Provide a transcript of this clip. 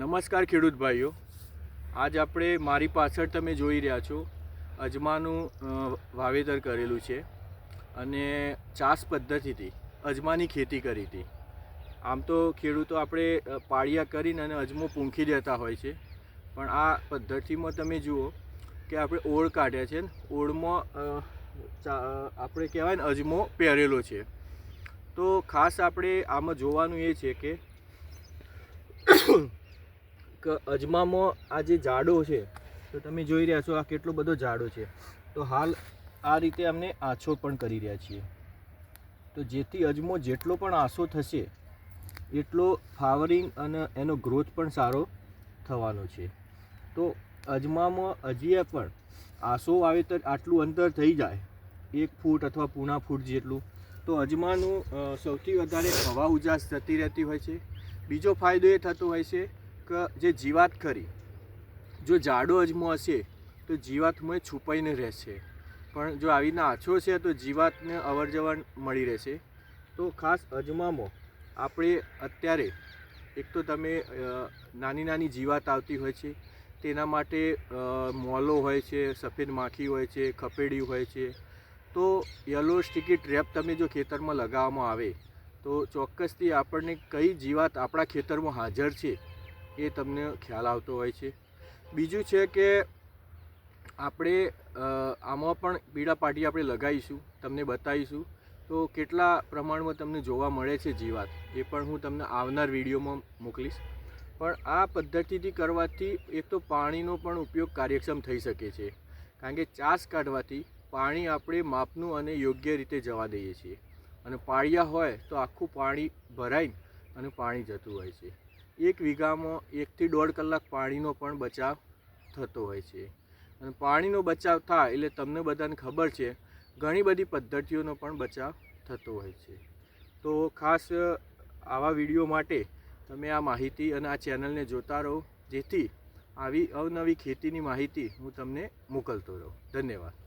નમસ્કાર ખેડૂત ભાઈઓ. આજ આપણે મારી પાછળ તમે જોઈ રહ્યા છો અજમાનું વાવેતર કરેલું છે અને ચાસ પદ્ધતિથી અજમાની ખેતી કરી હતી. આમ તો ખેડૂતો આપણે પાળિયા કરીને અને અજમો પૂંખી દેતા હોય છે. પણ આ પદ્ધતિમાં તમે જુઓ કે આપણે ઓળ કાઢ્યા છે ને, ઓળમાં આપણે કહેવાય ને અજમો પહેરેલો છે. તો ખાસ આપણે આમાં જોવાનું એ છે કે કે અજમામાં આ જે જાડો છે, તો તમે જોઈ રહ્યા છો આ કેટલો બધો જાડો છે. તો હાલ આ રીતે અમને આછો પણ કરી રહ્યા છીએ. તો જેથી અજમો જેટલો પણ આછો થશે, એટલો ફાવરિંગ અને એનો ગ્રોથ પણ સારો થવાનો છે. તો અજમામાં હજીએ પણ આસો વાવેતર આટલું અંતર થઈ જાય, એક ફૂટ અથવા પૂણા ફૂટ જેટલું, તો અજમાનું સૌથી વધારે હવા ઉજાસ થતી રહેતી હોય છે. બીજો ફાયદો એ થતો હોય છે જે જીવાત ખરી જો જાડો અજમો હશે, તો જીવાતમાં એ છુપાઈને રહેશે. પણ જો આવી રીતના આછો છે, તો જીવાતને અવર જવર મળી રહેશે. તો ખાસ અજમામાં. આપણે અત્યારે, એક તો તમે નાની નાની જીવાત આવતી હોય છે, તેના માટે મોલો હોય છે, સફેદ માખી હોય છે, ખપેડી હોય છે. તો યલો સ્ટીકી ટ્રેપ તમે જો ખેતરમાં લગાવવામાં આવે, તો ચોક્કસથી આપણને કઈ જીવાત આપણા ખેતરમાં હાજર છે એ તમને ખ્યાલ આવતો હોય છે. બીજું છે કે આપણે આમાં પણ પીળા પાટી આપણે લગાવીશું, તમને બતાવીશું. તો કેટલા પ્રમાણમાં તમને જોવા મળે છે જીવાત, એ પણ હું તમને આવનાર વિડીયોમાં મોકલીશ. પણ આ પદ્ધતિથી કરવાથી એક તો પાણીનો પણ ઉપયોગ કાર્યક્ષમ થઈ શકે છે. કારણ કે ચાસ કાઢવાથી પાણી આપણે માપનું અને યોગ્ય રીતે જવા દઈએ છીએ. અને પાળિયા હોય તો આખું પાણી ભરાઈ અને પાણી જતું હોય છે. એક વીઘામાં એકથી દોઢ કલાક પાણીનો પણ બચાવ થતો હોય છે. અને પાણીનો બચાવ થાય એટલે તમને બધાને ખબર છે, ઘણી બધી પદ્ધતિઓનો પણ બચાવ થતો હોય છે. તો ખાસ આવા વીડિયો માટે તમે આ માહિતી અને આ ચેનલને જોતા રહો, જેથી આવી અવનવી ખેતીની માહિતી હું તમને મોકલતો રહું. ધન્યવાદ.